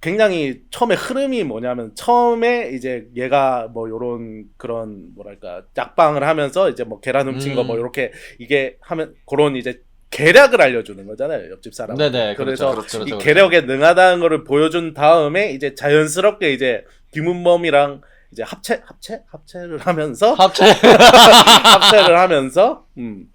굉장히 처음에 흐름이 뭐냐면 처음에 이제 얘가 뭐 요런 그런 뭐랄까 약방을 하면서 이제 뭐 계란 훔친 거뭐 음. 이렇게 이게 하면 그런 이제 계략을 알려주는 거잖아요 옆집 사람. 네네. 그래서 그렇죠, 그렇죠, 이 그렇죠. 계력에 능하다는 거를 보여준 다음에 이제 자연스럽게 이제 김은범이랑 이제 합체 합체 합체를 하면서 합체 합체를 하면서 음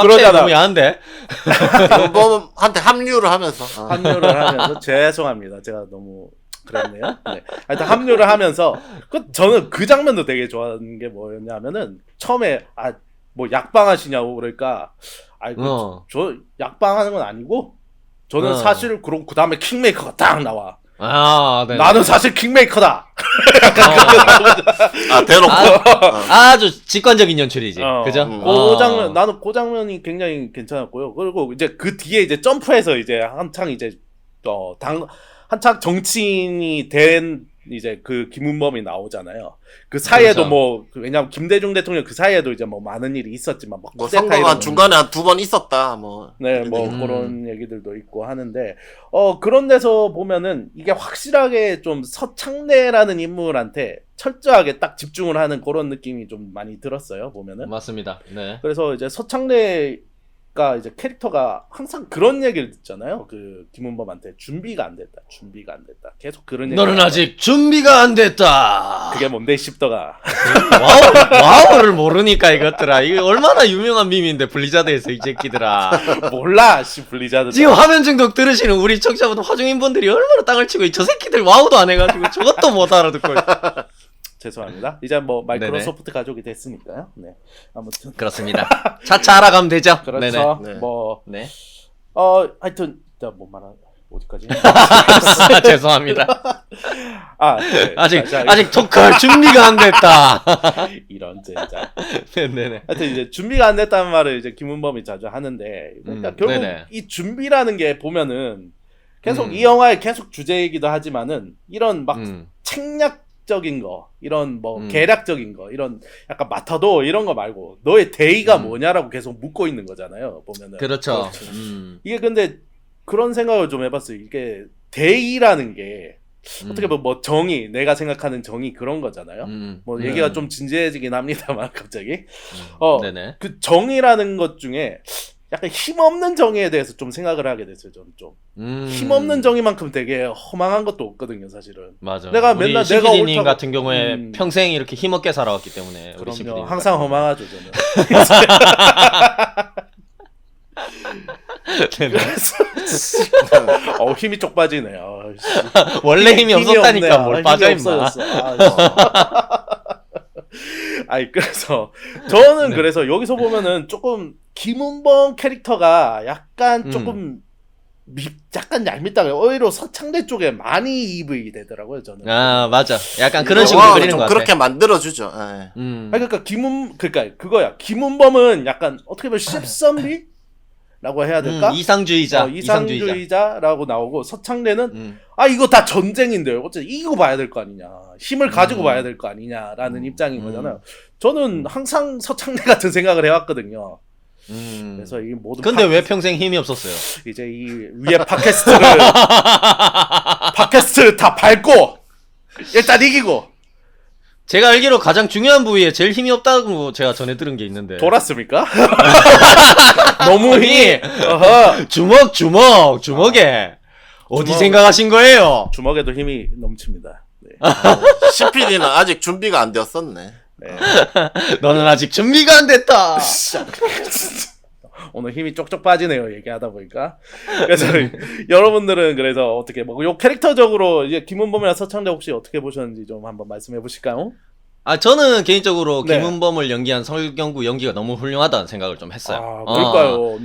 그러잖아. 너무 야한데. 김은범한테 합류를 하면서. 어. 합류를 하면서 죄송합니다. 제가 너무 그랬네요. 네. 하여튼 합류를 하면서 그 저는 그 장면도 되게 좋아하는 게 뭐였냐면은 처음에 아 뭐 약방 하시냐고 그러니까 아이고 어. 저 약방 하는 건 아니고 저는 어. 사실 사실 그럼 그 다음에 킹메이커가 딱 나와. 아, 네. 나는 사실 킹메이커다. 아, 대놓고. 어. 아주 직관적인 연출이지. 어, 그죠? 음. 그 어. 장면 나는 그 장면이 굉장히 괜찮았고요. 그리고 이제 그 뒤에 이제 점프해서 이제 한창 이제 어당 한창 정치인이 된 이제 그 김은범이 나오잖아요. 그 사이에도 그렇죠. 뭐그 왜냐면 김대중 대통령 그 사이에도 이제 뭐 많은 일이 있었지만 막뭐 쿠데타 선거가 중간에 한두번 있었다. 뭐. 네, 뭐 음. 그런 얘기들도 있고 하는데 어 그런 데서 보면은 이게 확실하게 좀 서창래라는 인물한테 철저하게 딱 집중을 하는 그런 느낌이 좀 많이 들었어요 보면은 맞습니다. 네. 그래서 이제 서창래 가 이제 캐릭터가 항상 그런 얘기를 듣잖아요 그 김은범한테 준비가 안 됐다 준비가 안 됐다 계속 그런 얘기 너는 아직 준비가 안 됐다. 그게 뭔데 씹더가 와우, 와우를 모르니까 이것들아. 이거 얼마나 유명한 밈인데 블리자드에서 이 새끼들아. 몰라 씨 블리자드 지금 화면 중독 들으시는 우리 청취자분 화중인 분들이 얼마나 땅을 치고 이 저 새끼들 와우도 안 해가지고 저것도 못 알아듣고. 죄송합니다 이제 뭐 마이크로소프트 가족이 됐으니까요 네 아무튼 그렇습니다. 차차 알아가면 되죠. 그렇죠 네네. 뭐 네네. 네. 어, 하여튼, 자, 뭐 말하, 어디까지? 죄송합니다. 아, 네. 아직 자, 자, 아직 토크할 준비가 안 됐다. 이런 젠자. 네네네. 하여튼 이제 준비가 안 됐다는 말을 이제 김은범이 자주 하는데, 그러니까 음, 결국 네네. 이 준비라는 게 보면은 계속 음. 이 영화의 계속 주제이기도 하지만은 이런 막 음. 책략 적인 거, 이런 뭐 음. 계략적인 거, 이런 약간 마타도 이런 거 말고 너의 대의가 음. 뭐냐라고 계속 묻고 있는 거잖아요. 보면은. 그렇죠. 그렇죠. 음. 이게 근데 그런 생각을 좀 해봤어요. 이게 대의라는 게 어떻게 보면 뭐 정의, 내가 생각하는 정의 그런 거잖아요. 음. 뭐 음. 얘기가 좀 진지해지긴 합니다만 갑자기 음. 어. 네네. 그 정의라는 것 중에 약간 힘없는 정의에 대해서 좀 생각을 하게 됐어요. 저는 좀 음. 힘없는 정의만큼 되게 허망한 것도 없거든요, 사실은. 맞아. 내가 맨날 내가 시피디님 옳다고- 같은 경우에 음. 평생 이렇게 힘없게 살아왔기 때문에 우리 그럼요. 시피디님 항상 허망하죠, 저는. 어 힘이 쪽 빠지네요. 원래 힘이 없었다니까. 뭘 아, 빠져. 없어졌어. 아, 아니 그래서 저는 네. 그래서 여기서 보면은 조금 김은범 캐릭터가 약간 음. 조금 미, 약간 얄밉다고요. 오히려 서창대 쪽에 많이 이입이 되더라고요 저는. 아 맞아. 약간 그런 식으로 영화가 그리는 좀것 같아. 그렇게 만들어주죠. 예. 음. 아니, 그러니까 김은 그러니까 그거야. 김은범은 약간 어떻게 보면 십선비 라고 해야 될까? 음, 이상주의자. 어, 이상주의자. 이상주의자라고 나오고 서창래는 음. 아 이거 다 전쟁인데요. 어째 이기고 봐야 될 거 아니냐. 힘을 가지고 음. 봐야 될 거 아니냐라는 음. 입장인 음. 거잖아요. 저는 항상 서창래 같은 생각을 해왔거든요. 음. 그래서 이 모든 근데 팟- 왜 평생 힘이 없었어요? 이제 이 위에 팟캐스트를 팟캐스트 다 밟고 일단 이기고 제가 알기로 가장 중요한 부위에 제일 힘이 없다고 제가 전해 들은 게 있는데. 돌았습니까? 너무 힘이. 주먹 주먹 주먹에 어디 주먹. 생각하신 거예요? 주먹에도 힘이 넘칩니다. 네. CPD는 아직 준비가 안 되었었네. 네. 너는 아직 준비가 안 됐다. 오늘 힘이 쪽쪽 빠지네요 얘기하다 보니까 그래서 여러분들은 그래서 어떻게 뭐요 캐릭터적으로 이제 김은범이나 서창래 혹시 어떻게 보셨는지 좀 한번 말씀해 보실까요? 아 저는 개인적으로 네. 김은범을 연기한 설경구 연기가 너무 훌륭하다는 생각을 좀 했어요. 아 어. 그럴까요?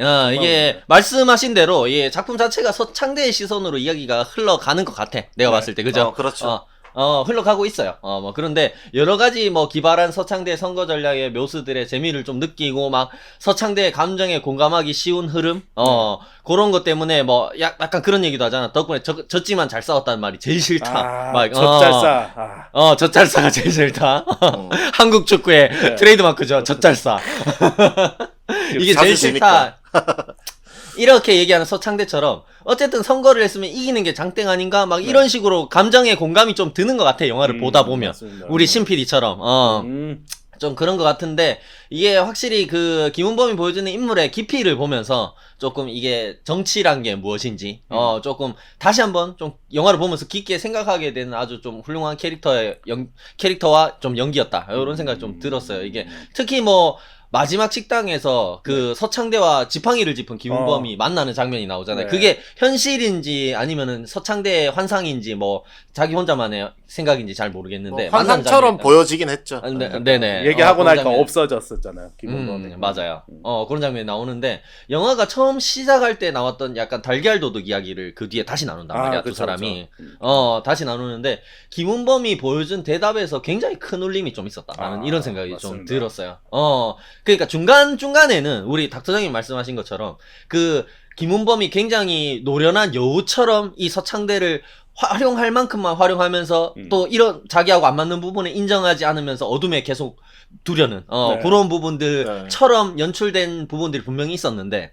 야, 이게 말씀하신 대로 이 작품 자체가 서창대의 시선으로 이야기가 흘러가는 것 같아. 내가 네. 봤을 때 그죠? 어, 그렇죠. 어, 어, 흘러가고 있어요. 어, 뭐, 그런데, 여러 가지, 뭐, 기발한 서창대 선거 전략의 묘수들의 재미를 좀 느끼고, 막, 서창대의 감정에 공감하기 쉬운 흐름? 어, 그런 것 때문에, 뭐, 약, 약간 그런 얘기도 하잖아. 덕분에 졌, 졌지만 잘 싸웠다는 말이 제일 싫다. 아, 막, 젖잘싸 아, 어, 어, 젖잘싸가 제일 싫다. 어. 한국 축구의 네. 트레이드마크죠. 젖잘싸. 이게 제일 자주 싫다. 이렇게 얘기하는 서창대처럼 어쨌든 선거를 했으면 이기는 게 장땡 아닌가? 막 이런 식으로 감정의 공감이 좀 드는 것 같아 영화를 음, 보다 보면. 맞습니다. 우리 신 PD처럼. 어. 음, 좀 그런 것 같은데 이게 확실히 그 김은범이 보여주는 인물의 깊이를 보면서 조금 이게 정치란 게 무엇인지 어 조금 다시 한번 좀 영화를 보면서 깊게 생각하게 되는 아주 좀 훌륭한 캐릭터의 연, 캐릭터와 좀 연기였다. 이런 생각이 좀 들었어요. 이게 특히 뭐 마지막 식당에서 그 서창대와 지팡이를 짚은 김은범이 만나는 장면이 나오잖아요. 네. 그게 현실인지 아니면은 서창대의 환상인지 뭐 자기 혼자만의 생각인지 잘 모르겠는데 뭐 만나는 환상처럼 장면이 보여지긴 했죠. 아, 네, 네네. 얘기하고 어, 나니까 그런 장면. 없어졌었잖아요. 김은범이. 음, 맞아요. 음. 어, 그런 장면이 나오는데, 영화가 처음 시작할 때 나왔던 약간 달걀 도둑 이야기를 그 뒤에 다시 나눈단 말이야, 두 그쵸, 사람이. 그쵸. 음. 어, 다시 나누는데, 김은범이 보여준 대답에서 굉장히 큰 울림이 좀 있었다. 나는 아, 이런 생각이 좀 맞습니다. 들었어요. 어, 그러니까 중간 중간에는 우리 닥터장님 말씀하신 것처럼, 그, 김은범이 굉장히 노련한 여우처럼 이 서창대를 활용할 만큼만 활용하면서 음. 또 이런 자기하고 안 맞는 부분을 인정하지 않으면서 어둠에 계속 두려는 어, 네. 그런 부분들처럼 연출된 부분들이 분명히 있었는데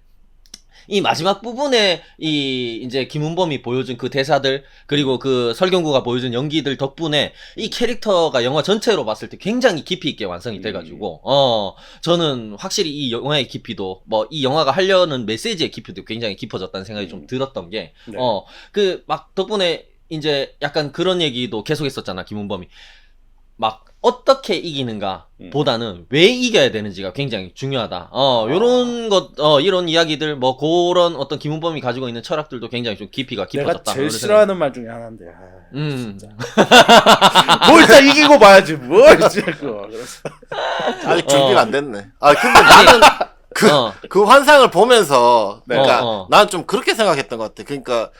이 마지막 부분에 이 이제 김은범이 보여준 그 대사들 그리고 그 설경구가 보여준 연기들 덕분에 이 캐릭터가 영화 전체로 봤을 때 굉장히 깊이 있게 완성이 돼가지고 어 저는 확실히 이 영화의 깊이도 뭐 이 영화가 하려는 메시지의 깊이도 굉장히 깊어졌다는 생각이 좀 들었던 게 네. 어, 그, 막, 덕분에, 이제, 약간 그런 얘기도 계속 했었잖아, 김은범이. 막, 어떻게 이기는가 음. 보다는 왜 이겨야 되는지가 굉장히 중요하다. 어, 요런 것, 어, 이런 이야기들, 뭐, 그런 어떤 김은범이 가지고 있는 철학들도 굉장히 좀 깊이가 내가 깊어졌다. 제일 그런 싫어하는 말 중에 하나인데. 아, 음. 진짜. 뭘 진짜 이기고 봐야지. 뭘 진짜 그거. 그래서 아직 준비가 어. 안 됐네. 아 근데 나는 그, 어, 그 환상을 보면서 그러니까 어, 어. 난 좀 그렇게 생각했던 것 같아. 그러니까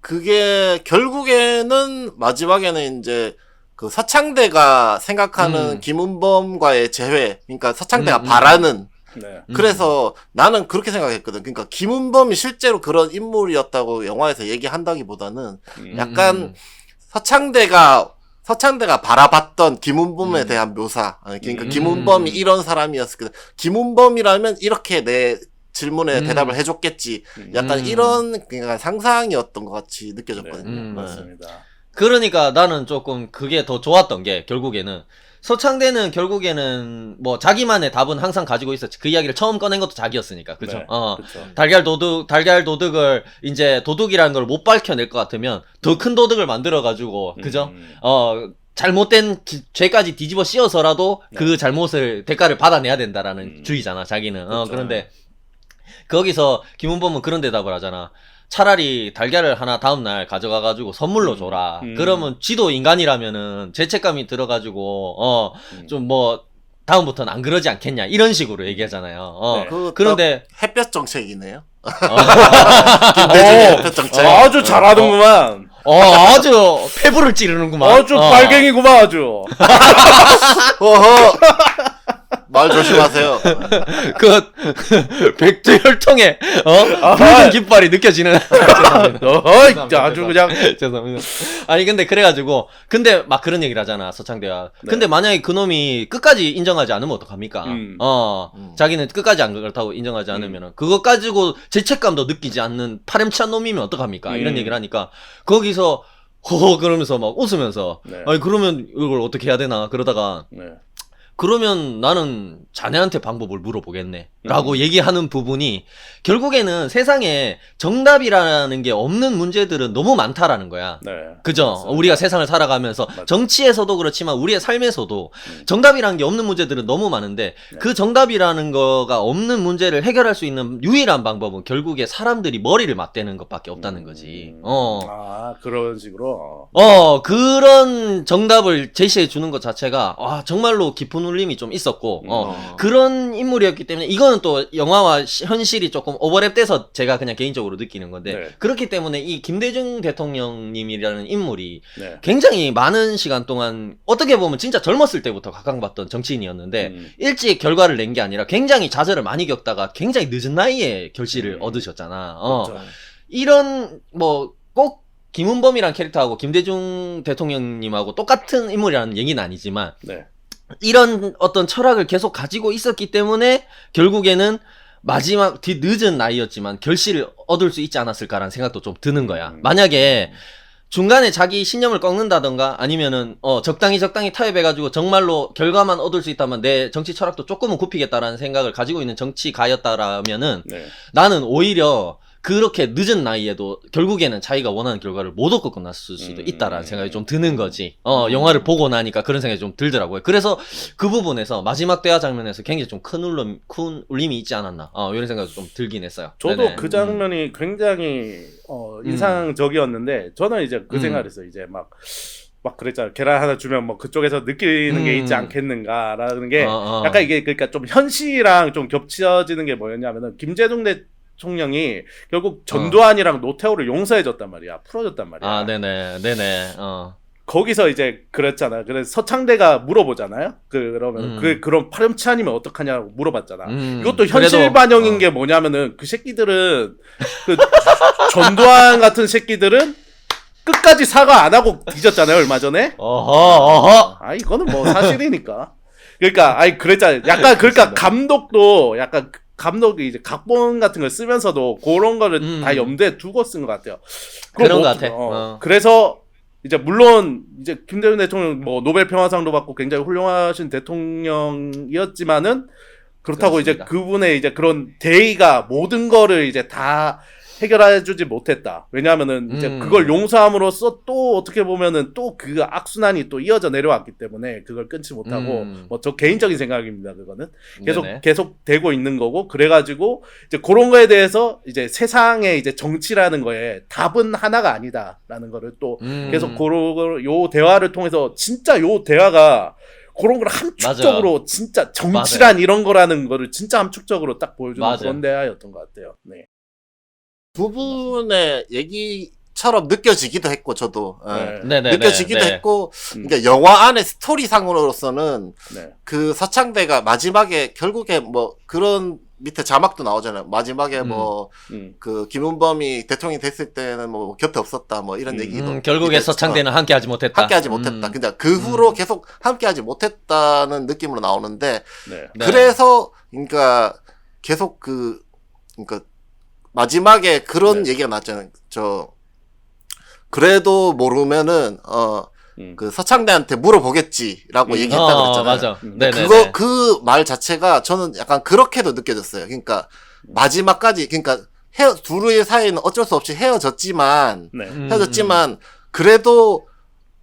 그게 결국에는 마지막에는 이제 그 서창대가 생각하는 음. 김은범과의 재회, 그러니까 서창대가 음, 음. 바라는 네. 음. 그래서 나는 그렇게 생각했거든. 그러니까 김은범이 실제로 그런 인물이었다고 영화에서 얘기한다기보다는 음. 약간 음. 서창대가 서창대가 바라봤던 김은범에 음. 대한 묘사. 아니, 그러니까 음. 김은범이 이런 사람이었을 거다. 김은범이라면 이렇게 내 질문에 음. 대답을 해줬겠지. 약간 음. 이런 그러니까 상상이었던 것 같이 네. 느껴졌거든요. 음, 네. 맞습니다. 그러니까 나는 조금 그게 더 좋았던 게 결국에는 서창대는 결국에는 뭐 자기만의 답은 항상 가지고 있었지. 그 이야기를 처음 꺼낸 것도 자기였으니까. 그죠? 네, 어. 그쵸. 달걀 도둑, 달걀 도둑을 이제 도둑이라는 걸 못 밝혀낼 것 같으면 더 큰 도둑을 만들어가지고, 그죠? 음. 어, 잘못된 기- 죄까지 뒤집어 씌워서라도 그 잘못을, 대가를 받아내야 된다라는 음. 주의잖아, 자기는. 어, 그쵸. 그런데 거기서 김은범은 그런 대답을 하잖아. 차라리 달걀을 하나 다음날 가져가가지고 선물로 음. 줘라. 음. 그러면 지도 인간이라면은 죄책감이 들어가지고, 어, 음. 좀 뭐, 다음부터는 안 그러지 않겠냐. 이런 식으로 얘기하잖아요. 어. 네. 그 그런데, 햇볕 정책이네요. 어, 김대중의 어, 햇볕 정책. 아주 잘하는구만. 어, 아주 폐부를 찌르는구만. 아주 어. 발갱이구만 아주. 어허. 말 조심하세요. 그 백두혈통의 어 아, 붉은 깃발이 느껴지는 어이, 아주 그냥 죄송합니다. 아니 근데 그래가지고 근데 막 그런 얘기를 하잖아 서창대가. 네. 근데 만약에 그놈이 끝까지 인정하지 않으면 어떡합니까? 음. 어 음. 자기는 끝까지 안 그렇다고 인정하지 않으면 은 그거 가지고 죄책감도 느끼지 않는 파렴치한 놈이면 어떡합니까? 이런 음. 얘기를 하니까 거기서 허허 그러면서 막 웃으면서 네. 아니 그러면 이걸 어떻게 해야 되나 그러다가 네. 그러면 나는 자네한테 방법을 물어보겠네. 음. 라고 얘기하는 부분이 결국에는 세상에 정답이라는 게 없는 문제들은 너무 많다라는 거야. 네. 그죠? 맞습니다. 우리가 세상을 살아가면서 맞아요. 정치에서도 그렇지만 우리의 삶에서도 음. 정답이라는 게 없는 문제들은 너무 많은데 네. 그 정답이라는 거가 없는 문제를 해결할 수 있는 유일한 방법은 결국에 사람들이 머리를 맞대는 것밖에 없다는 거지. 음. 어. 아 그런 식으로. 어, 그런 정답을 제시해 주는 것 자체가, 와, 정말로 깊은 울림이 좀 있었고, 어, 어. 그런 인물이었기 때문에, 이거는 또 영화와 시- 현실이 조금 오버랩돼서 제가 그냥 개인적으로 느끼는 건데, 네. 그렇기 때문에 이 김대중 대통령님이라는 인물이 네. 굉장히 많은 시간 동안, 어떻게 보면 진짜 젊었을 때부터 각광받던 정치인이었는데, 음. 일찍 결과를 낸 게 아니라 굉장히 좌절을 많이 겪다가 굉장히 늦은 나이에 결실을 음. 얻으셨잖아. 어. 그렇죠. 이런 뭐 꼭 김은범이란 캐릭터하고 김대중 대통령님하고 똑같은 인물이라는 얘기는 아니지만 네. 이런 어떤 철학을 계속 가지고 있었기 때문에 결국에는 마지막 뒤 늦은 나이였지만 결실을 얻을 수 있지 않았을까라는 생각도 좀 드는 거야. 음. 만약에 중간에 자기 신념을 꺾는다던가 아니면은 어 적당히 적당히 타협해가지고 정말로 결과만 얻을 수 있다면 내 정치 철학도 조금은 굽히겠다라는 생각을 가지고 있는 정치가였다라면은 네. 나는 오히려 그렇게 늦은 나이에도 결국에는 자기가 원하는 결과를 못 얻고 끝났을 수도 음. 있다라는 생각이 좀 드는 거지. 어, 영화를 보고 나니까 그런 생각이 좀 들더라고요. 그래서 그 부분에서 마지막 대화 장면에서 굉장히 좀 큰 울림, 큰 울림이 있지 않았나. 어, 이런 생각이 좀 들긴 했어요. 저도 네네. 그 장면이 굉장히 어, 인상적이었는데 저는 이제 그 음. 생각을 했어요. 이제 막 막 그랬잖아요. 계란 하나 주면 뭐 그쪽에서 느끼는 게 음. 있지 않겠는가라는 게 어, 어. 약간 이게 그러니까 좀 현실이랑 좀 겹쳐지는 게 뭐였냐면은 김대중 대 통령이 결국 전두환이랑 노태우를 용서해줬단 말이야. 풀어줬단 말이야. 아, 네네, 네네, 어. 거기서 이제 그랬잖아. 그래서 서창대가 물어보잖아요. 그 그러면 음. 그 그런 파렴치 아니면 어떡하냐고 물어봤잖아. 음, 이것도 현실 그래도, 반영인 어. 게 뭐냐면은 그 새끼들은 그 전두환 같은 새끼들은 끝까지 사과 안 하고 뒤졌잖아요 얼마 전에. 어허, 어허. 아 이거는 뭐 사실이니까. 그러니까 아니 그랬잖아요. 약간 그러니까. 감독도 약간 그 감독이 이제 각본 같은 걸 쓰면서도 그런 거를 음. 다 염두에 두고 쓴 것 같아요. 그런 뭐- 것 같아. 어. 어. 그래서 이제 물론 이제 김대중 대통령 뭐 노벨 평화상도 받고 굉장히 훌륭하신 대통령이었지만은 그렇다고 이제 그렇습니다. 그분의 이제 그런 대의가 모든 거를 이제 다 해결해주지 못했다. 왜냐하면은 이제 음. 그걸 용서함으로써 또 어떻게 보면은 또 그 악순환이 또 이어져 내려왔기 때문에 그걸 끊지 못하고 음. 뭐저 개인적인 생각입니다. 그거는 계속 네네. 계속 되고 있는 거고 그래가지고 이제 그런 거에 대해서 이제 세상의 이제 정치라는 거에 답은 하나가 아니다라는 거를 또 음. 계속 그런 걸요 대화를 통해서 진짜 요 대화가 그런 걸 함축적으로 진짜 정치란 이런 거라는 거를 진짜 함축적으로 딱 보여주는 맞아요. 그런 대화였던 것 같아요. 네. 두 분의 얘기처럼 느껴지기도 했고 저도 예. 네. 네네. 느껴지기도 네. 했고 음. 그러니까 영화 안의 스토리상으로서는 네. 그 서창대가 마지막에 결국에 뭐 그런 밑에 자막도 나오잖아요. 마지막에 음. 뭐 음. 그 김은범이 대통령이 됐을 때는 뭐 곁에 없었다 뭐 이런 음, 얘기도 음, 결국에 서창대는 함께하지 못했다. 함께하지 못했다. 음. 근데 그 후로 계속 함께하지 못했다는 느낌으로 나오는데 네. 네. 그래서 그러니까 계속 그 그러니까 마지막에 그런 네. 얘기가 나왔잖아요. 저 그래도 모르면은 어 음. 그 서창대한테 물어보겠지라고 음. 얘기했다 어, 그랬잖아요. 맞아. 음. 네네. 그거 그 말 자체가 저는 약간 그렇게도 느껴졌어요. 그러니까 마지막까지 그러니까 헤어 둘의 사이는 어쩔 수 없이 헤어졌지만 네. 음, 헤어졌지만 그래도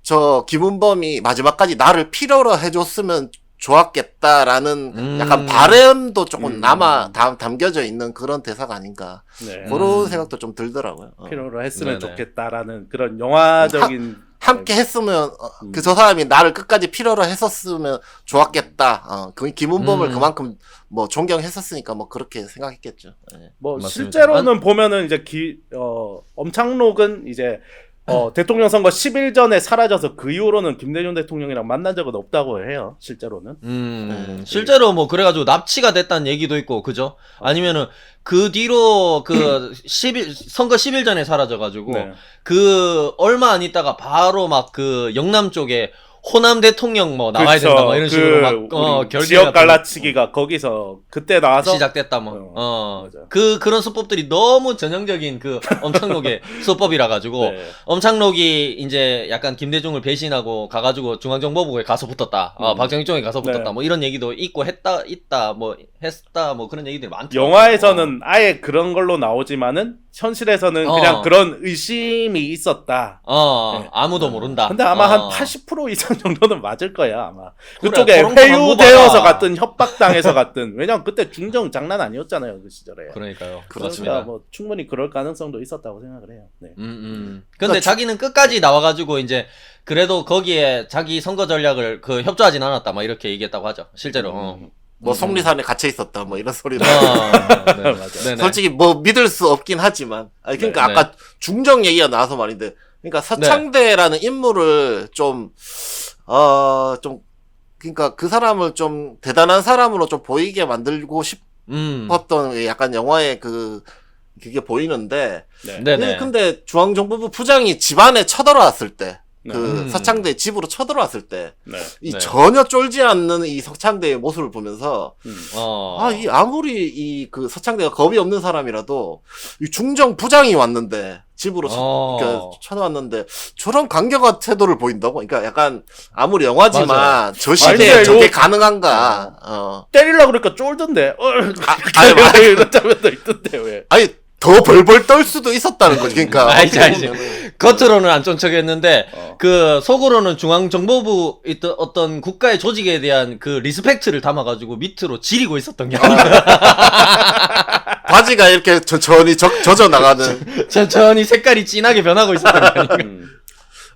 저 김은범이 마지막까지 나를 필요로 해줬으면 좋았겠다라는 음. 약간 바램도 조금 음. 남아 담, 담겨져 있는 그런 대사가 아닌가 네. 그런 음. 생각도 좀 들더라고요. 어. 필요로 했으면 네네. 좋겠다라는 그런 영화적인 함께 했으면 어, 음. 그저 사람이 나를 끝까지 필요로 했었으면 좋았겠다. 어, 그 김은범을 음. 그만큼 뭐 존경했었으니까 뭐 그렇게 생각했겠죠. 예. 뭐 맞습니다. 실제로는 보면은 이제 기, 어, 엄창록은 이제 어, 대통령 선거 10일 전에 사라져서 그 이후로는 김대중 대통령이랑 만난 적은 없다고 해요. 실제로는. 음, 네. 실제로 뭐 그래가지고 납치가 됐다는 얘기도 있고, 그죠? 아니면은 그 뒤로 그 10일, 선거 10일 전에 사라져가지고, 네. 그 얼마 안 있다가 바로 막 그 영남 쪽에 호남 대통령 뭐 나와야 그쵸. 된다 뭐 이런 식으로 그 막, 어, 우리 결계 지역 같은 갈라치기가 거기서 그때 나와서 시작됐다 뭐. 어, 어. 맞아. 그 그런 수법들이 너무 전형적인 그 엄창록의 수법이라 가지고 네. 엄창록이 이제 약간 김대중을 배신하고 가 가지고 중앙정보부에 가서 붙었다. 어, 음. 박정희 쪽에 가서 붙었다. 네. 뭐 이런 얘기도 있고 했다, 있다, 뭐 했다, 뭐 그런 얘기들이 많다. 영화에서는 아예 그런 걸로 나오지만은 현실에서는 어. 그냥 그런 의심이 있었다. 어, 네. 아무도 모른다. 근데 아마 어. 한80% 이상 정도는 맞을 거야 아마. 그래, 그쪽에 회유되어서. 갔든 협박당해서 갔든 왜냐면 그때 중정 장난 아니었잖아요 그 시절에. 그러니까요. 그러니까 그렇습니다. 뭐 충분히 그럴 가능성도 있었다고 생각을 해요. 네. 음, 음. 근데 그러니까 자기는 끝까지 나와가지고 이제 그래도 거기에 자기 선거 전략을 그 협조하진 않았다. 막 이렇게 얘기했다고 하죠. 실제로. 어. 음. 뭐 음. 속리산에 갇혀 있었다 뭐 이런 소리도 어, 네. 맞아. 네네. 솔직히 뭐 믿을 수 없긴 하지만 아니 그러니까 네, 아까 중정 얘기가 나와서 말인데 그러니까 서창대라는 인물을 좀 어, 좀 그러니까 그 사람을 좀 대단한 사람으로 좀 보이게 만들고 음. 싶었던 약간 영화의 그 그게 보이는데 네. 네네. 근데 중앙정보부 부장이 집안에 쳐들어왔을 때 그 음. 서창대 집으로 쳐들어왔을 때 네. 이 네. 전혀 쫄지 않는 이 서창대의 모습을 보면서 음. 어. 아, 이 아무리 이 그 서창대가 겁이 없는 사람이라도 이 중정 부장이 왔는데 집으로 쳐, 어. 그러니까 쳐들어왔는데 저런 강경한 태도를 보인다고? 그러니까 약간 아무리 영화지만 맞아요. 저 아니, 시대에 근데 저게 요- 가능한가? 어. 때리려고 그러니까 쫄던데. 어, 아니, 아니, 이런 장면도 있던데 왜? 아니 더 벌벌 떨 수도 있었다는 거지. 그러니까 알지, 어떻게. 보면은. 겉으로는 안 쫀척했는데 어. 그 속으로는 중앙정보부 있던 어떤 국가의 조직에 대한 그 리스펙트를 담아가지고 밑으로 지리고 있었던 게 아닌가. 바지가 이렇게 천천히 젖, 젖어 나가는. 천천히 색깔이 진하게 변하고 있었던 게 아닌가. 음.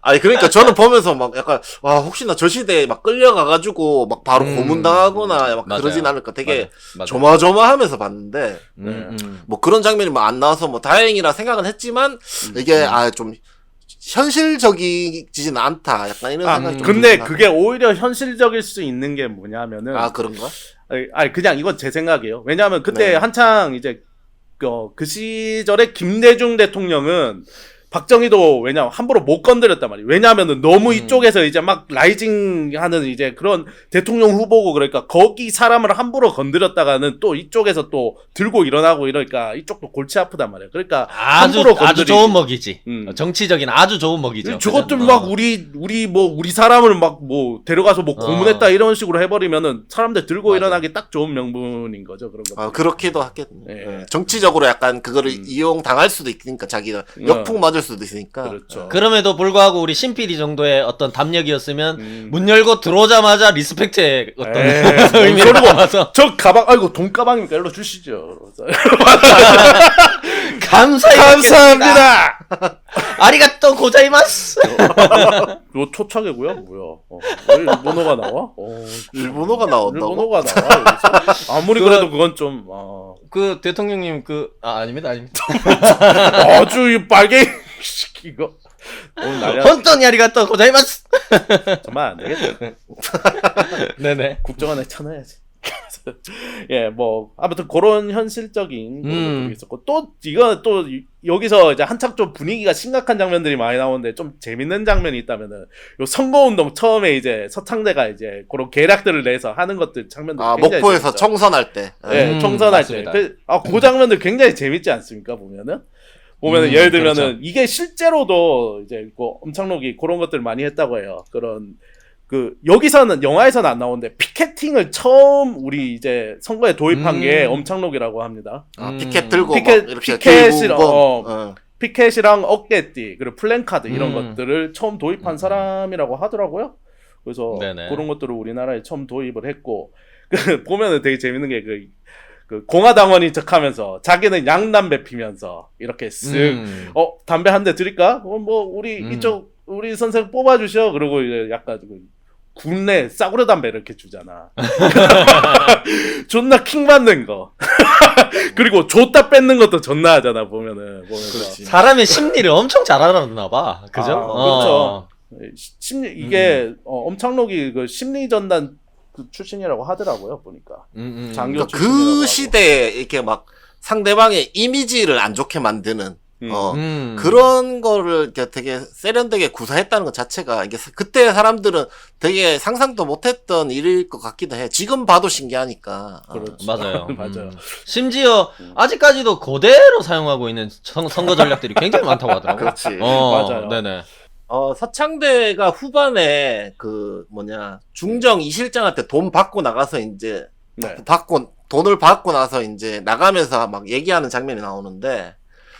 아니 그러니까 저는 보면서 막 약간 와 혹시나 저 시대에 막 끌려가가지고 막 바로 음. 고문당하거나 막 맞아요. 그러진 않을까 되게 맞아. 조마조마하면서 봤는데 음, 음. 뭐 그런 장면이 뭐안 나와서 뭐 다행이라 생각은 했지만 이게 아 좀 현실적이지는 않다 약간 이런 아, 생각이 좀 근데 들긴 그게 오히려 현실적일 수 있는 게 뭐냐면은 하네. 아 그런가? 아니, 아니, 그냥 이건 제 생각이에요. 왜냐하면 그때 네. 한창 이제 그, 어, 그 시절에 김대중 대통령은 박정희도 왜냐면 함부로 못 건드렸단 말이에요. 왜냐하면은 너무 음. 이쪽에서 이제 막 라이징 하는 이제 그런 대통령 후보고 그러니까 거기 사람을 함부로 건드렸다가는 또 이쪽에서 또 들고 일어나고 이러니까 이쪽도 골치 아프단 말이에요. 그러니까 아주 함부로 아주. 좋은 먹이지. 음. 어, 정치적인 아주 좋은 먹이죠. 저것들 그죠? 막 어. 우리 우리 뭐 우리 사람을 막 뭐 데려가서 뭐 어. 고문했다 이런 식으로 해버리면은 사람들 들고 맞아. 일어나기 딱 좋은 명분인 거죠 그런 거. 아 그렇기도 하겠네. 예. 예. 정치적으로 약간 그거를 음. 이용 당할 수도 있으니까 자기가 어. 역풍 맞을 수도 있으니까. 그렇죠. 그럼에도 불구하고 우리 신PD 정도의 어떤 담력이었으면 음. 문 열고 들어오자마자 리스펙트의 어떤 에이, 뭔 소리고. 담아서 저 가방 아이고 돈 가방입니까 일로 주시죠. 감사히 감사합니다. 받겠습니다. 아리가또 고자이마스. 요 초창이고요. 뭐야? 어, 왜 일본어가 나와? 어, 일본어가 나온다고? 일본어가 나와. 여기서? 아무리 그- 그래도 그건 좀 아, 그 대통령님 그 아 아닙니다 아닙니다. 아주 이 빨갱이 이거 오늘 혼돈이 아리가또 고자이마스. 정말 안 되겠네. 네네. 국정원에 쳐넣어야지. 예, 뭐 아무튼 그런 현실적인 그런 음. 것들이 있었고 또 이거 또 이- 여기서 이제 한창 좀 분위기가 심각한 장면들이 많이 나오는데 좀 재밌는 장면이 있다면은 요 선거운동 처음에 이제 서창대가 이제 그런 계략들을 내서 하는 것들 장면들 아 굉장히 목포에서 재밌죠. 청선할 때. 예, 음, 총선할 맞습니다. 때. 그, 아, 그 장면들 굉장히 재밌지 않습니까, 보면은? 보면 은, 음, 예를 들면은, 그렇죠. 이게 실제로도 이제, 그, 엄창록이 그런 것들 많이 했다고 해요. 그런, 그, 여기서는, 영화에서는 안 나오는데, 피켓팅을 처음 우리 이제 선거에 도입한 음. 게 엄창록이라고 합니다. 아, 음. 피켓 들고 피켓- 이렇게 피켓이랑, 어. 어. 피켓이랑 어깨띠, 그리고 플랜카드, 이런 음. 것들을 처음 도입한 음. 사람이라고 하더라고요. 그래서 네네. 그런 것들을 우리나라에 처음 도입을 했고, 그, 보면은 되게 재밌는 게 그, 그 공화당원인 척 하면서 자기는 양담배 피면서 이렇게 쓱, 음. 어, 담배 한 대 드릴까? 어, 뭐, 우리 음. 이쪽, 우리 선생 뽑아 주셔. 그러고 이제 약간 그 군내 싸구려 담배 이렇게 주잖아. 존나 킹 받는 거. 그리고 줬다 뺏는 것도 존나 하잖아, 보면은. 보면서. 사람의 심리를 엄청 잘 알아나 봐. 그죠? 아, 어. 시- 심리, 이게, 어, 엄창록이 그 심리 전단 그 출신이라고 하더라고요, 보니까. 음, 음. 장교 그러니까 출신이라고 하고. 그 시대에 이렇게 막 상대방의 이미지를 안 좋게 만드는 음. 어 음. 그런 거를 이렇게 되게 세련되게 구사했다는 것 자체가 이게 사- 그때 사람들은 되게 상상도 못했던 일일 것 같기도 해. 지금 봐도 신기하니까. 어. 그렇죠. 맞아요. 맞아요. 음. 심지어 아직까지도 그대로 사용하고 있는 선, 선거 전략들이 굉장히 많다고 하더라고요. 그렇지. 어, 맞아요. 네네. 어, 서창대가 후반에 그 뭐냐 중정 이실장한테 돈 받고 나가서 이제 네. 받고 돈을 받고 나서 이제 나가면서 막 얘기하는 장면이 나오는데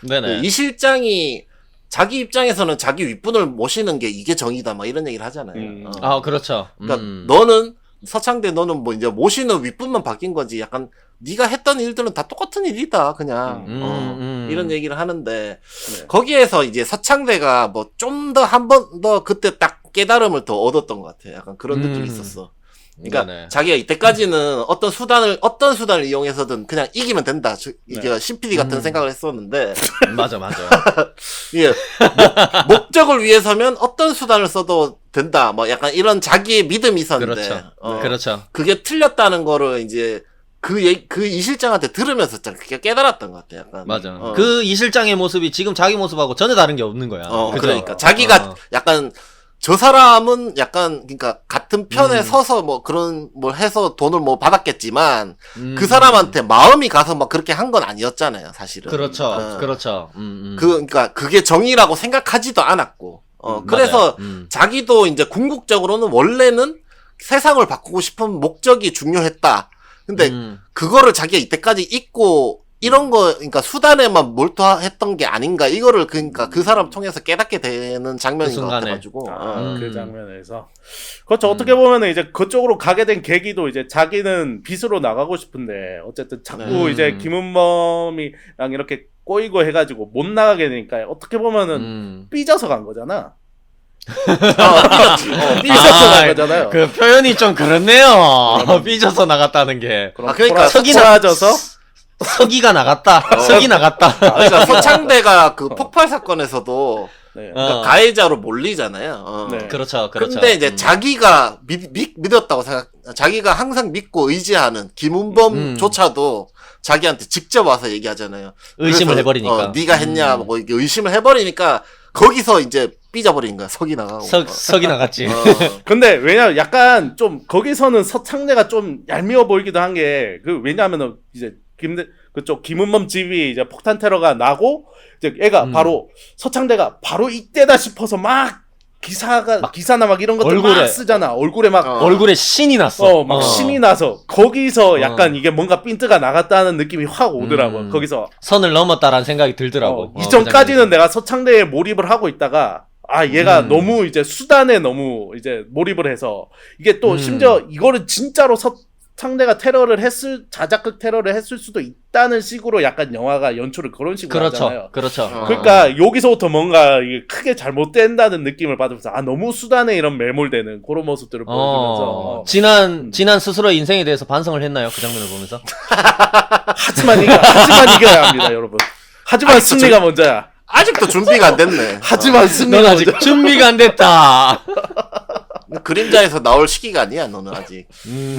네네. 그 이 실장이 자기 입장에서는 자기 윗분을 모시는 게 이게 정이다 막 이런 얘기를 하잖아요. 음. 어. 아, 그렇죠. 그러니까 음. 너는 서창대 너는 뭐 이제 모시는 윗분만 바뀐 거지. 약간 네가 했던 일들은 다 똑같은 일이다. 그냥 음, 어, 음. 이런 얘기를 하는데 네. 거기에서 이제 서창대가 뭐 좀 더 한 번 더 그때 딱 깨달음을 더 얻었던 것 같아. 약간 그런 느낌이 음. 있었어. 그러니까 네네. 자기가 이때까지는 어떤 수단을 어떤 수단을 이용해서든 그냥 이기면 된다. 저- 이게 신PD 같은 음. 생각을 했었는데 맞아, 맞아. 목, 목적을 위해서면 어떤 수단을 써도 된다. 뭐 약간 이런 자기의 믿음이 있었는데 그렇죠. 어, 그렇죠. 그게 틀렸다는 거를 이제 그, 얘, 그 이 실장한테 들으면서 그게 깨달았던 것 같아, 약간. 맞아. 어. 그 이 실장의 모습이 지금 자기 모습하고 전혀 다른 게 없는 거야. 어, 그죠? 그러니까. 자기가 어. 약간 저 사람은 약간 그러니까 같은 편에 음. 서서 뭐 그런 뭘 해서 돈을 뭐 받았겠지만 음. 그 사람한테 마음이 가서 막 그렇게 한 건 아니었잖아요, 사실은. 그렇죠. 어. 그렇죠. 음, 음. 그 그러니까 그게 정의라고 생각하지도 않았고. 어, 음, 그래서. 음. 자기도 이제 궁극적으로는 원래는 세상을 바꾸고 싶은 목적이 중요했다. 근데 음. 그거를 자기가 이때까지 잊고 이런 거 그러니까 수단에만 몰두했던 게 아닌가 이거를 그러니까 그 사람 통해서 깨닫게 되는 장면인 그 것 순간에. 같아가지고 아, 어. 음. 그 장면에서 그렇죠 음. 어떻게 보면 은 이제 그쪽으로 가게 된 계기도 이제 자기는 빚으로 나가고 싶은데 어쨌든 자꾸 네. 이제 음. 김은범이랑 이렇게 꼬이고 해가지고 못 나가게 되니까 어떻게 보면은 음. 삐져서 간 거잖아 어, 삐졌지. 어, 삐져서 아, 간 거잖아요 그 표현이 좀 그렇네요. 삐져서 나갔다는 게. 그럼 아, 그러니까 석이 석이나- 나져서 서기가 나갔다. 어. 석이 나갔다. 아, 그러니까 서창대가 그 폭발 사건에서도 네. 어. 그러니까 가해자로 몰리잖아요. 어. 네. 그렇죠. 그렇죠. 근데 이제 음. 자기가 믿, 믿, 믿었다고 생각, 자기가 항상 믿고 의지하는 음. 김은범조차도 자기한테 직접 와서 얘기하잖아요. 의심을 그래서, 해버리니까. 어, 네가 했냐, 음. 뭐 이게 의심을 해버리니까 거기서 이제 삐져버린 거야. 석이 나가고. 석, 석이 나갔지. 어. 근데 왜냐 약간 좀 거기서는 서창래가 좀 얄미워 보이기도 한 게 그 왜냐하면은 이제 김 그쪽 김은범 집이 이제 폭탄 테러가 나고 이제 애가 음. 바로 서창대가 바로 이때다 싶어서 막 기사가 기사나 막 이런 것들 얼굴에. 막 쓰잖아 얼굴에 막 어. 얼굴에 신이 났어. 어, 막 신이 나서 거기서 약간 어. 이게 뭔가 핀트가 나갔다는 느낌이 확 오더라고. 음. 거기서 선을 넘었다라는 생각이 들더라고. 어, 어, 이전까지는 그 내가 서창대에 몰입을 하고 있다가 아 얘가 음. 너무 이제 수단에 너무 이제 몰입을 해서 이게 또 음. 심지어 이거를 진짜로 서 창대가 테러를 했을 자작극 테러를 했을 수도 있다는 식으로 약간 영화가 연출을 그런 식으로 그렇죠. 하잖아요. 그렇죠. 어. 그러니까 여기서부터 뭔가 이게 크게 잘못된다는 느낌을 받으면서 아 너무 수단에 이런 매몰되는 그런 모습들을 보여주면서 어, 어. 지난 지난 스스로의 인생에 대해서 반성을 했나요? 그 장면을 보면서. 하지만 이겨 하지만 이겨야 합니다 여러분. 하지만 아, 승리가 먼저야. 아직도 준비가 안 됐네. 하지만 승리가 넌 아직 먼저. 준비가 안 됐다. 어. 그림자에서 나올 시기가 아니야, 너는 아직. 음.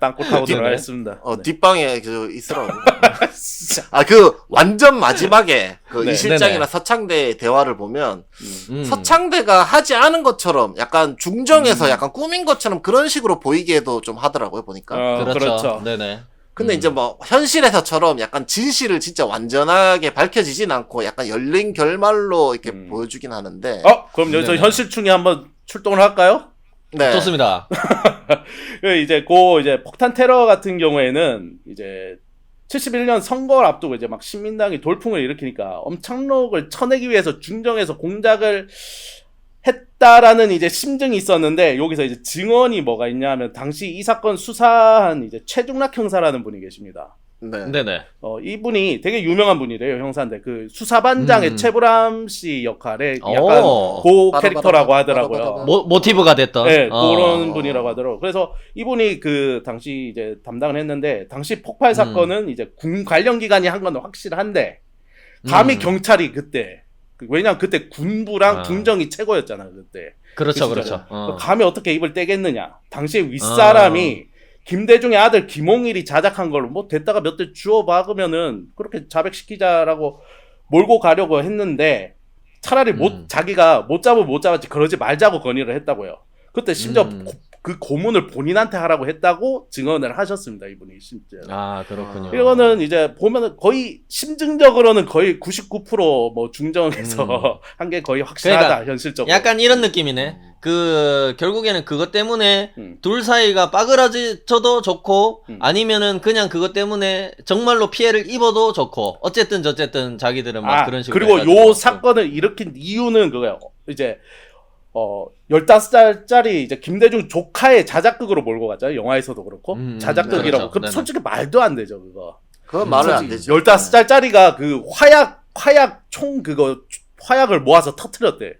땅굴 타고 네. 들어가겠습니다. 어, 네. 뒷방에 그 있으라고. 아, 그 완전 마지막에 그 네. 이실장이나 네네. 서창대의 대화를 보면 음. 서창대가 하지 않은 것처럼 약간 중정에서 음. 약간 꾸민 것처럼 그런 식으로 보이게도 좀 하더라고요, 보니까. 어, 그렇죠. 그렇죠. 네네. 근데 음. 이제 뭐 현실에서처럼 약간 진실을 진짜 완전하게 밝혀지진 않고 약간 열린 결말로 이렇게 음. 보여주긴 하는데. 어, 그럼 여기서 네네. 현실충이 한번 출동을 할까요? 네. 좋습니다. 그 이제 고 이제 폭탄 테러 같은 경우에는 이제 71년 선거를 앞두고 이제 막 신민당이 돌풍을 일으키니까 엄창록을 쳐내기 위해서 중정에서 공작을 했다라는 이제 심증이 있었는데 여기서 이제 증언이 뭐가 있냐면 당시 이 사건 수사한 이제 최중락 형사라는 분이 계십니다. 네. 네네. 어, 이분이 되게 유명한 분이래요, 형사인데. 그 수사반장의 음. 최불암 씨 역할에 약간 오. 고 바로, 캐릭터라고 바로, 하더라고요. 바로, 바로. 모, 모티브가 됐던. 네, 어. 그런 분이라고 하더라고요. 그래서 이분이 그 당시 이제 담당을 했는데 당시 폭발 사건은 이제 군 관련 기관이 한 건 확실한데 감히 음. 경찰이 그때 그- 왜냐면 그때 군부랑 아. 군정이 최고였잖아 그때. 그렇죠, 그 그렇죠. 어. 감히 어떻게 입을 떼겠느냐. 당시에 윗사람이 김대중의 아들 김홍일이 자작한 걸로 뭐 됐다가 몇 대 주워 박으면은 그렇게 자백시키자라고 몰고 가려고 했는데 차라리 못 음. 자기가 못 잡으면 못 잡았지 그러지 말자고 건의를 했다고요. 그때 심지어 음. 고- 그 고문을 본인한테 하라고 했다고 증언을 하셨습니다 이분이 심지어. 아, 그렇군요. 이거는 이제 보면은 거의 심증적으로는 거의 99%뭐 중정에서 음. 한게 거의 확실하다 그러니까 현실적으로. 약간 이런 느낌이네. 그 결국에는 그것 때문에 음. 둘 사이가 빠그라져도 좋고 음. 아니면은 그냥 그것 때문에 정말로 피해를 입어도 좋고 어쨌든 저쨌든 자기들은 막 아, 그런 식으로 그리고 해가지고. 요 사건을 일으킨 이유는 그거예요. 이제 어 15살짜리 이제 김대중 조카의 자작극으로 몰고 가죠. 영화에서도 그렇고 음, 자작극이라고. 그렇죠. 그럼 네네. 솔직히 말도 안 되죠, 그거. 그건 말은 안 되죠. 15살짜리가 그 화약 화약 총 그거 화약을 모아서 터트렸대.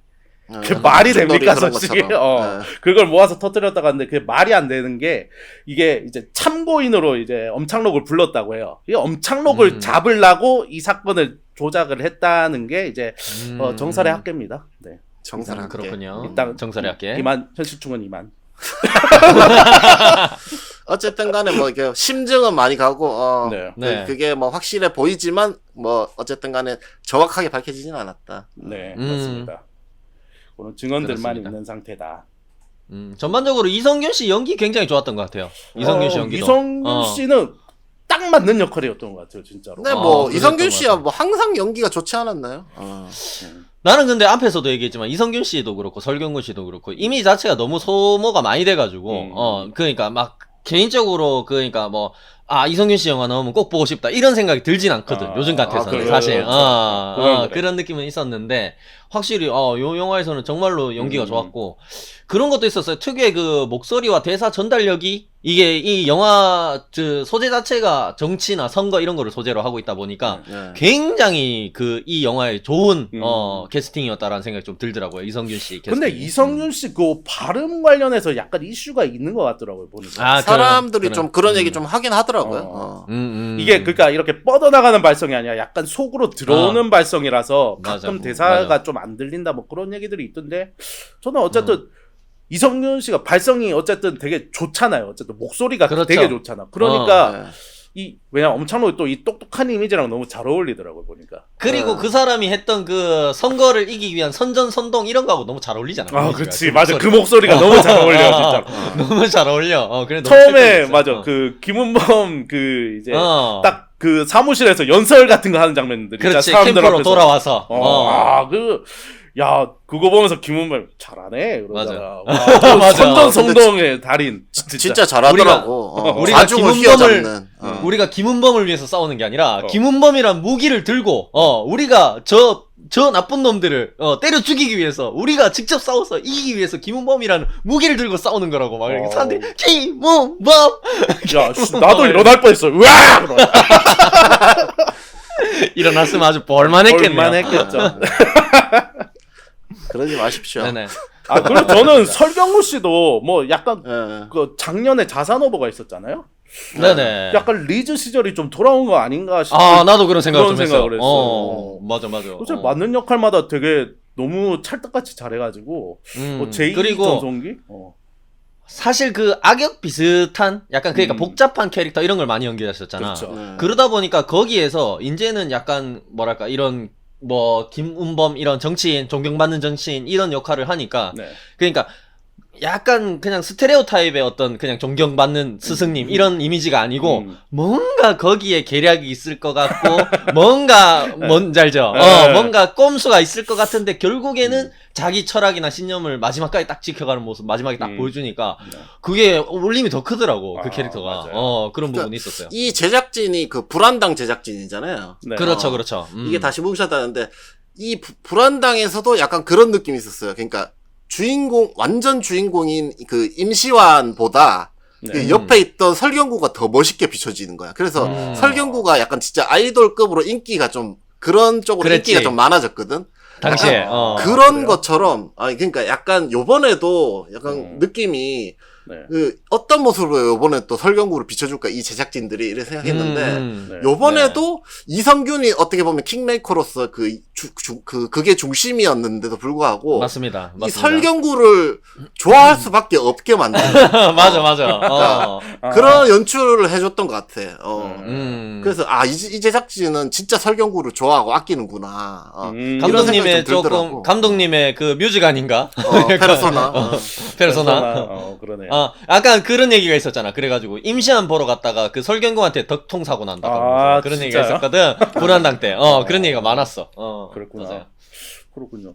네. 그 말이 됩니까, 솔직히? 어. 네. 그걸 모아서 터뜨렸다고 하는데 그게 말이 안 되는 게 이게 이제 참고인으로 이제 엄창록을 불렀다고 해요. 이 엄창록을 음. 잡으려고 이 사건을 조작을 했다는 게 이제 음. 어, 정설의 학계입니다. 네. 정사랑 음, 그렇군요. 일단 정설의 학계. 이만 현실충은 이만. 어쨌든 간에 뭐 이게 심증은 많이 가고 어 네. 네. 그, 게뭐 확실해 보이지만 뭐 어쨌든 간에 정확하게 밝혀지진 않았다. 네, 음. 맞습니다. 그런 증언들만 그렇습니다. 있는 상태다. 음, 전반적으로 이성균 씨 연기 굉장히 좋았던 것 같아요. 이성균 씨 어, 연기도. 이성균 어. 씨는 딱 맞는 역할이었던 것 같아요, 진짜로. 근데 아, 뭐 그랬던 이성균 것 씨야 같아요. 뭐 항상 연기가 좋지 않았나요? 어. 나는 근데 앞에서도 얘기했지만 이성균 씨도 그렇고 설경구 씨도 그렇고 이미 자체가 너무 소모가 많이 돼가지고 음. 어 그러니까 막 개인적으로 그러니까 뭐 아 이성균 씨 영화 나오면 꼭 보고 싶다 이런 생각이 들진 않거든 아, 요즘 같아서는 아, 사실. 어, 어, 그래. 그런 느낌은 있었는데 확실히 어요 영화에서는 정말로 연기가 음. 좋았고 그런 것도 있었어요 특유의 그 목소리와 대사 전달력이 이게 이 영화 그 소재 자체가 정치나 선거 이런 거를 소재로 하고 있다 보니까 예. 굉장히 그 이 영화에 좋은 음. 어 캐스팅이었다라는 생각이 좀 들더라고요 이성균 씨. 캐스팅. 근데 이성균 씨 그 발음 관련해서 약간 이슈가 있는 것 같더라고요 보니까. 아, 사람들이 그런- 좀 그런 얘기 음. 좀 하긴 하더라고요. 어. 어. 음, 음, 이게 음. 그러니까 이렇게 뻗어나가는 발성이 아니라 약간 속으로 들어오는 발성이라서 맞아. 가끔 대사가 맞아. 좀안 들린다 뭐 그런 얘기들이 있던데 저는 어쨌든 이성균 씨가 발성이 어쨌든 되게 좋잖아요. 어쨌든 목소리가 그렇죠. 되게 좋잖아. 그러니까 네. 이 왜냐 엄창로 또이 똑똑한 이미지랑 너무 잘 어울리더라고요 보니까. 그리고 네. 그 사람이 했던 그 선거를 이기기 위한 선전 선동 이런 거하고 너무 잘 어울리잖아. 아. 그렇지 그 맞아 목소리. 그 목소리가 너무 잘 어울려 진짜. 너무 잘 어울려. 어, 그래 처음에 맞아 있어. 그 김은범 그 이제 어. 딱그 사무실에서 연설 같은 거 하는 장면들이 그렇지 캠프로. 돌아와서. 어, 어. 아, 그, 야, 그거 보면서 김은범 잘하네. 맞아. 그러잖아. 와, 맞아. 선전성동의 달인. 진짜, 진짜 잘하더라고. 어. 우리가 사중을 김은범을- 휘어잡는. 어. 우리가 김은범을 위해서 싸우는 게 아니라 어. 김은범이란 무기를 들고 어 우리가 저 저 나쁜 놈들을 어, 때려 죽이기 위해서 우리가 직접 싸워서 이기기 위해서 김은범이라는 무기를 들고 싸우는 거라고 막 이렇게 어. 사람들이 김은범 야, 씨, 나도 일어날 뻔했어. 으악! 일어났으면 아주 볼만했겠네요. 볼만했겠죠. 그러지 마십시오. 네네. 아, 그리고 저는 설경구 씨도 뭐 약간 예. 그 작년에 자산 오버가 있었잖아요. 네네. 약간 리즈 시절이 좀 돌아온 거 아닌가 싶어. 아 나도 그런 생각 그런 좀 생각을 했어요. 했어요. 어 맞아 맞아. 어. 맞는 역할마다 되게 너무 찰떡같이 잘해가지고 음, 뭐 제2 그리고 전성기? 어. 사실 그 악역 비슷한 약간 그러니까 음. 복잡한 캐릭터 이런 걸 많이 연기하셨잖아. 그렇죠. 네. 그러다 보니까 거기에서 이제는 약간 뭐랄까 이런 뭐 김은범 이런 정치인 존경받는 정치인 이런 역할을 하니까 네. 그러니까 약간 그냥 스테레오 타입의 어떤 그냥 존경받는 스승님 이런 이미지가 아니고 음. 뭔가 거기에 계략이 있을 것 같고 뭔가 뭔지 알죠? 어, 네. 뭔가 꼼수가 있을 것 같은데 결국에는 음. 자기 철학이나 신념을 마지막까지 딱 지켜가는 모습 마지막에 딱 음. 보여주니까 네. 그게 울림이 더 크더라고 그 아, 캐릭터가 맞아요. 어 그런 그러니까 부분이 있었어요. 이 제작진이 그 불안당 제작진이잖아요. 네. 그렇죠, 어. 그렇죠. 음. 이게 다시 뭉쳤다는데 이 부- 불안당에서도 약간 그런 느낌이 있었어요. 그러니까 주인공 완전 주인공인 그 임시완보다 네. 그 옆에 있던 설경구가 더 멋있게 비춰지는 거야. 그래서 음. 설경구가 약간 진짜 아이돌급으로 인기가 좀 그런 쪽으로 그랬지. 인기가 좀 많아졌거든. 당시에 어. 그런 그래요? 것처럼 아니 그러니까 약간 요번에도 약간 음. 느낌이 네. 그 어떤 모습으로 요번에 또 설경구를 비춰줄까 이 제작진들이 이렇게 생각했는데 음, 네. 요번에도 이성균이 어떻게 보면 킹메이커로서 그, 주, 주- 그, 그게 중심이었는데도 불구하고, 맞습니다. 이 맞습니다. 설경구를 좋아할 수밖에 없게 만든 맞아, 맞아. 어. 아, 그런 연출을 해줬던 것 같아. 어. 음. 그래서, 아, 이, 이 제작진은 진짜 설경구를 좋아하고 아끼는구나. 어, 음. 감독님의 조금 들더라고. 감독님의 그 뮤직 아닌가? 어, 페르소나. 어. 페르소나. 어, 그러네. 어, 약간 그런 얘기가 있었잖아. 그래가지고 임시한 보러 갔다가 그 설경구한테 덕통 사고 난다. 아, 그런 얘기가 진짜요? 있었거든. 불안당 때. 어, 그런 얘기가 많았어. 어, 그렇구나. 맞아요. 그렇군요.